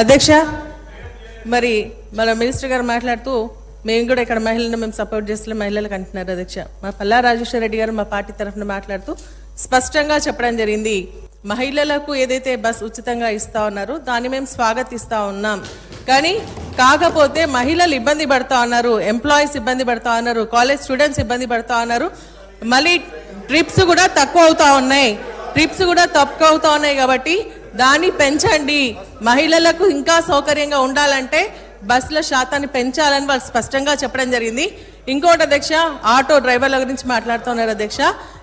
అధ్యక్ష మరి మన మినిస్టర్ గారు మాట్లాడుతూ మేము కూడా ఇక్కడ మహిళలను మేము సపోర్ట్ చేస్తున్న మహిళలకు అంటున్నారు అధ్యక్ష. మా పల్లా రాజేశ్వర రెడ్డి గారు మా పార్టీ తరఫున మాట్లాడుతూ స్పష్టంగా చెప్పడం జరిగింది. మహిళలకు ఏదైతే బస్ ఉచితంగా ఇస్తా ఉన్నారో దాన్ని మేము స్వాగతిస్తా ఉన్నాం. కానీ కాకపోతే మహిళలు ఇబ్బంది పడతా ఉన్నారు ఎంప్లాయీస్ ఇబ్బంది పడతా ఉన్నారు కాలేజ్ స్టూడెంట్స్ ఇబ్బంది పడతా ఉన్నారు. మళ్ళీ ట్రిప్స్ కూడా తక్కువ అవుతా ఉన్నాయి. ట్రిప్స్ కూడా తక్కువ అవుతా ఉన్నాయి కాబట్టి దాన్ని పెంచండి. మహిళలకు ఇంకా సౌకర్యంగా ఉండాలంటే బస్సుల శాతాన్ని పెంచాలని వాళ్ళు స్పష్టంగా చెప్పడం జరిగింది. ఇంకోటి అధ్యక్ష ఆటో డ్రైవర్ల గురించి మాట్లాడుతున్నారు అధ్యక్ష.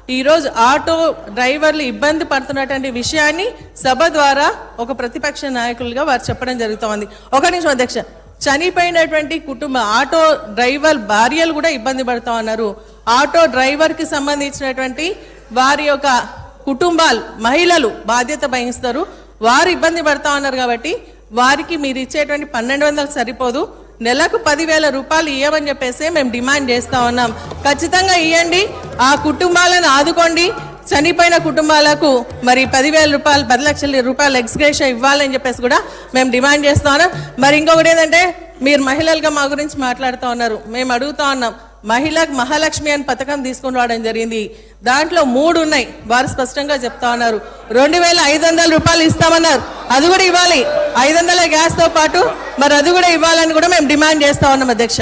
ఈరోజు ఆటో డ్రైవర్లు ఇబ్బంది పడుతున్నటువంటి విషయాన్ని సభ ద్వారా ఒక ప్రతిపక్ష నాయకులుగా వారు చెప్పడం జరుగుతోంది. ఒక నిమిషం అధ్యక్ష చనిపోయినటువంటి కుటుంబ ఆటో డ్రైవర్ భార్యలు కూడా ఇబ్బంది పడుతూ ఉన్నారు. ఆటో డ్రైవర్కి సంబంధించినటువంటి వారి యొక్క కుటుంబాలు మహిళలు బాధ్యత వహిస్తారు. వారు ఇబ్బంది పడతా ఉన్నారు కాబట్టి వారికి మీరు ఇచ్చేటువంటి పన్నెండు వందలు సరిపోదు. నెలకు పదివేల రూపాయలు ఇవ్వమని చెప్పేసి మేము డిమాండ్ చేస్తా ఉన్నాం. ఖచ్చితంగా ఇవ్వండి ఆ కుటుంబాలను ఆదుకోండి. చనిపోయిన కుటుంబాలకు మరి పదివేల రూపాయలు పది లక్షల రూపాయలు ఎక్స్గ్రేషన్ ఇవ్వాలని చెప్పేసి కూడా మేము డిమాండ్ చేస్తా ఉన్నాం. మరి ఇంకొకటి ఏంటంటే మీరు మహిళలుగా మా గురించి మాట్లాడుతూ ఉన్నారు. మేము అడుగుతా ఉన్నాం. మహిళకు మహాలక్ష్మి అని పథకం తీసుకుని రావడం జరిగింది. దాంట్లో మూడు ఉన్నాయి. వారు స్పష్టంగా చెప్తా ఉన్నారు. రెండు వేల ఐదు వందల రూపాయలు ఇస్తామన్నారు. అది కూడా ఇవ్వాలి. ఐదు వందల గ్యాస్తో పాటు మరి అది కూడా ఇవ్వాలని కూడా మేము డిమాండ్ చేస్తా ఉన్నాం అధ్యక్ష.